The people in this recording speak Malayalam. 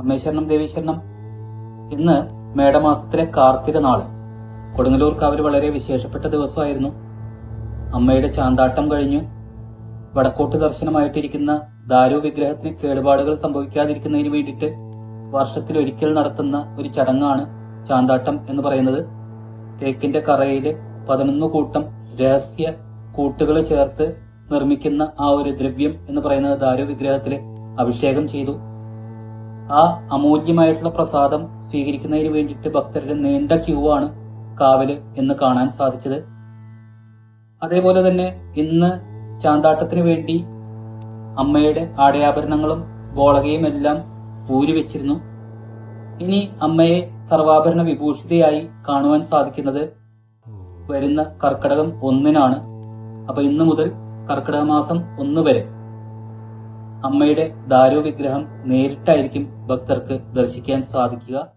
അമ്മേശ്വരണം ദേവീശ്വരണം ഇന്ന് മേടമാസത്തിലെ കാർത്തിക നാൾ. കൊടുങ്ങല്ലൂർ കാവിൽ വളരെ വിശേഷപ്പെട്ട ദിവസമായിരുന്നു. അമ്മയുടെ ചാന്താട്ടം കഴിഞ്ഞു. വടക്കോട്ട് ദർശനമായിട്ടിരിക്കുന്ന ദാരു വിഗ്രഹത്തിന് കേടുപാടുകൾ സംഭവിക്കാതിരിക്കുന്നതിന് വേണ്ടിയിട്ട് വർഷത്തിൽ ഒരിക്കൽ നടത്തുന്ന ഒരു ചടങ്ങാണ് ചാന്താട്ടം എന്ന് പറയുന്നത്. തേക്കിന്റെ കറയിൽ പതിനൊന്ന് കൂട്ടം രഹസ്യ കൂട്ടുകൾ ചേർത്ത് നിർമ്മിക്കുന്ന ആ ഒരു ദ്രവ്യം എന്ന് പറയുന്നത് ദാരു വിഗ്രഹത്തിൽ അഭിഷേകം ചെയ്തു. ആ അമൂല്യമായിട്ടുള്ള പ്രസാദം സ്വീകരിക്കുന്നതിന് വേണ്ടിയിട്ട് ഭക്തരുടെ നീണ്ട ക്യൂ ആണ് കാവൽ എന്ന് കാണാൻ സാധിച്ചത്. അതേപോലെ തന്നെ ഇന്ന് ചാന്താട്ടത്തിന് വേണ്ടി അമ്മയുടെ ആടയാഭരണങ്ങളും ഗോളകയും എല്ലാം ഊരി വെച്ചിരുന്നു. ഇനി അമ്മയെ സർവാഭരണ വിഭൂഷിതയായി കാണുവാൻ സാധിക്കുന്നത് വരുന്ന കർക്കടകം ഒന്നിനാണ്. അപ്പൊ ഇന്ന് മുതൽ കർക്കിടക മാസം ഒന്ന് വരെ അമ്മയുടെ ദാരു വിഗ്രഹം നേരിട്ടായിരിക്കും ഭക്തർക്ക് ദർശിക്കാൻ സാധിക്കുക.